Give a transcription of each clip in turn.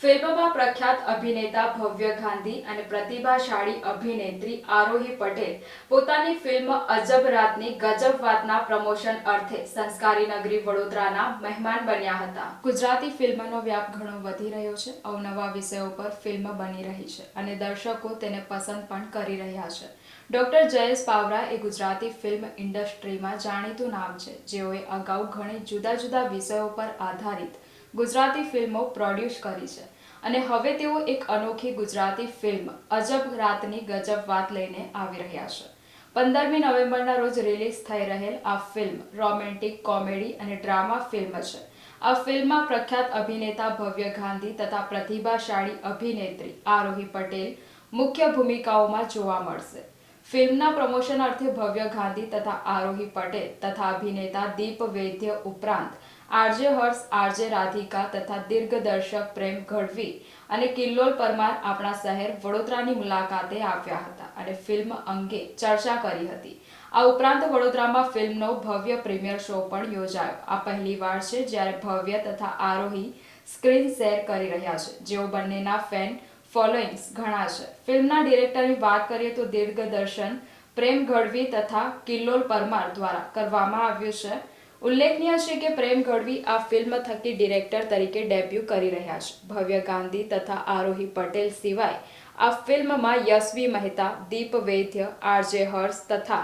ફિલ્મમાં પ્રખ્યાત અભિનેતા ભવ્ય ગાંધી અને પ્રતિભાશાળી અભિનેત્રી આરોહી પટેલ પોતાની ફિલ્મ અજબ રાતની ગજબ વાતના પ્રમોશન અર્થે સંસ્કારી નગરી વડોદરાના મહેમાન બન્યા હતા. ગુજરાતી ફિલ્મનો વ્યાપ ઘણો વધી રહ્યો છે. અવનવા વિષયો પર ફિલ્મ બની રહી છે અને દર્શકો તેને પસંદ પણ કરી રહ્યા છે. ડોક્ટર જયેશ પાવરા એ ગુજરાતી ફિલ્મ ઇન્ડસ્ટ્રીમાં જાણીતું નામ છે. જેઓએ અગાઉ ઘણી જુદા જુદા વિષયો પર આધારિત ગુજરાતી ફિલ્મો પ્રોડ્યુસ કરી છે. અને હવે તેઓ એક અનોખી ગુજરાતી ફિલ્મ, અજબ રાતની ગજબ વાત લઈને આવી રહ્યા છે. પંદરમી નવેમ્બરના રોજ રિલીઝ થઈ રહેલ આ ફિલ્મ રોમેન્ટિક કોમેડી અને ડ્રામા ફિલ્મ છે. આ ફિલ્મમાં પ્રખ્યાત અભિનેતા ભવ્ય ગાંધી તથા પ્રતિભાશાળી અભિનેત્રી આરોહી પટેલ મુખ્ય ભૂમિકાઓમાં જોવા મળશે. ફિલ્મના પ્રમોશન અર્થે ભવ્ય ગાંધી તથા આરોહી પટેલ તથા અભિનેતા દીપ વૈદ્ય ઉપરાંત આરજે હર્ષ, આરજે રાધિકા તથા દિગ્દર્શક પ્રેમ ગઢવી અને કિલ્લોલ પરમાર આપણા શહેર વડોદરાની મુલાકાતે આવ્યા હતા અને ફિલ્મ અંગે ચર્ચા કરી હતી. આ ઉપરાંત વડોદરામાં ફિલ્મનો ભવ્ય પ્રીમિયર શો પણ યોજાયો. આ પહેલીવાર છે જ્યારે ભવ્ય તથા આરોહી સ્ક્રીન શેર કરી રહ્યા છે. જેઓ બંનેના ફેન ફોલોઈંગ્સ ઘણા છે. ફિલ્મના ડિરેક્ટરની વાત કરીએ તો દિગ્દર્શન પ્રેમ ગઢવી તથા કિલ્લોલ પરમાર દ્વારા કરવામાં આવ્યું છે ઉલ્લેખનીય છે કે પ્રેમ ગઢવી આ ફિલ્મ થકી ડિરેક્ટર તરીકે ડેબ્યુ કરી રહ્યા છે. ભવ્ય ગાંધી તથા આરોહી પટેલ સિવાય આ ફિલ્મમાં યશવી મહેતા, દીપ વૈદ્ય, આરજે હર્ષ તથા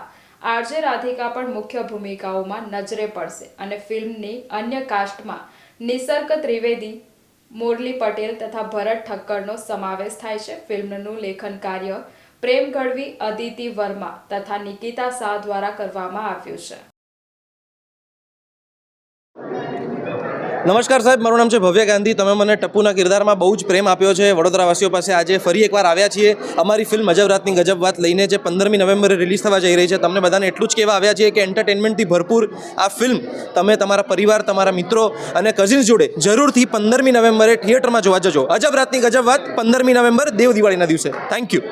આરજે રાધિકા પણ મુખ્ય ભૂમિકાઓમાં નજરે પડશે અને ફિલ્મની અન્ય કાસ્ટમાં નિસર્ગ ત્રિવેદી, મુરલી પટેલ તથા ભરત ઠક્કરનો સમાવેશ થાય છે. ફિલ્મનું લેખન કાર્ય પ્રેમ ગઢવી, અદિતિ વર્મા તથા નિકિતા શાહ દ્વારા કરવામાં આવ્યું છે. નમસ્કાર સાહેબ, મારું નામ છે ભવ્ય ગાંધી. તમે મને ટપ્પુના કિરદારમાં બહુ જ પ્રેમ આપ્યો છે. વડોદરાવાસીઓ પાસે આજે ફરી એકવાર આવ્યા છીએ. અમારી ફિલ્મ અજબ રાતની ગજબ વાત લઈને જે પંદરમી નવેમ્બરે રિલીઝ થવા જઈ રહી છે, તમને બધાને એટલું જ કહેવા આવ્યા છીએ કે એન્ટરટેનમેન્ટથી ભરપૂર આ ફિલ્મ તમે તમારા પરિવાર, તમારા મિત્રો અને કઝિન્સ જોડે જરૂરથી પંદરમી નવેમ્બરે થિયેટરમાં જોવા જજો. અજબ રાતની ગજબ વાત પંદરમી નવેમ્બર દેવ દિવાળીના દિવસે. થેન્ક યુ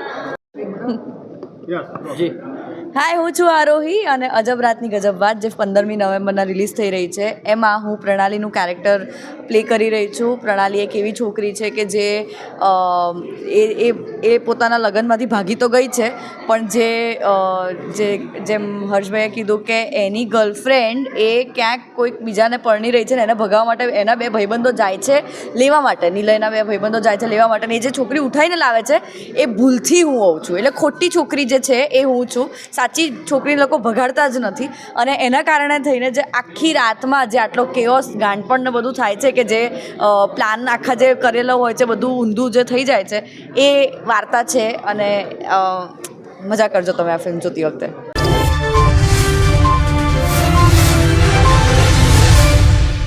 હાય હું છું આરોહી અને અજબ રાતની ગજબ વાત જે પંદરમી નવેમ્બરના રિલીઝ થઈ રહી છે. એમાં હું પ્રણાલીનું કેરેક્ટર પ્લે કરી રહી છું. પ્રણાલી એક એવી છોકરી છે કે જે એ એ પોતાના લગ્નમાંથી ભાગી તો ગઈ છે, પણ જે જે, જેમ હર્ષભાઈએ કીધું કે એની ગર્લફ્રેન્ડ એ ક્યાંક કોઈક બીજાને પરણી રહી છે ને એને ભગાવવા માટે એના બે ભાઈબંધો જાય છે લેવા માટે. નિલયના બે ભાઈબંધો જાય છે લેવા માટે એ જે છોકરી ઉઠાઈને લાવે છે, એ ભૂલથી હું હોઉં છું. એટલે ખોટી છોકરી જે છે એ હું છું. સાચી છોકરી લોકો ભગાડતા જ નથી. અને એના કારણે થઈને જે આખી રાતમાં જે આટલો કેઓસ ગાંડપણ ને બધું થાય છે કે જે પ્લાન આખા જે કરેલો હોય છે, બધું ઊંધું જે થઈ જાય છે, એ વાર્તા છે અને મજા કરજો તમે આ ફિલ્મ જોતી વખતે.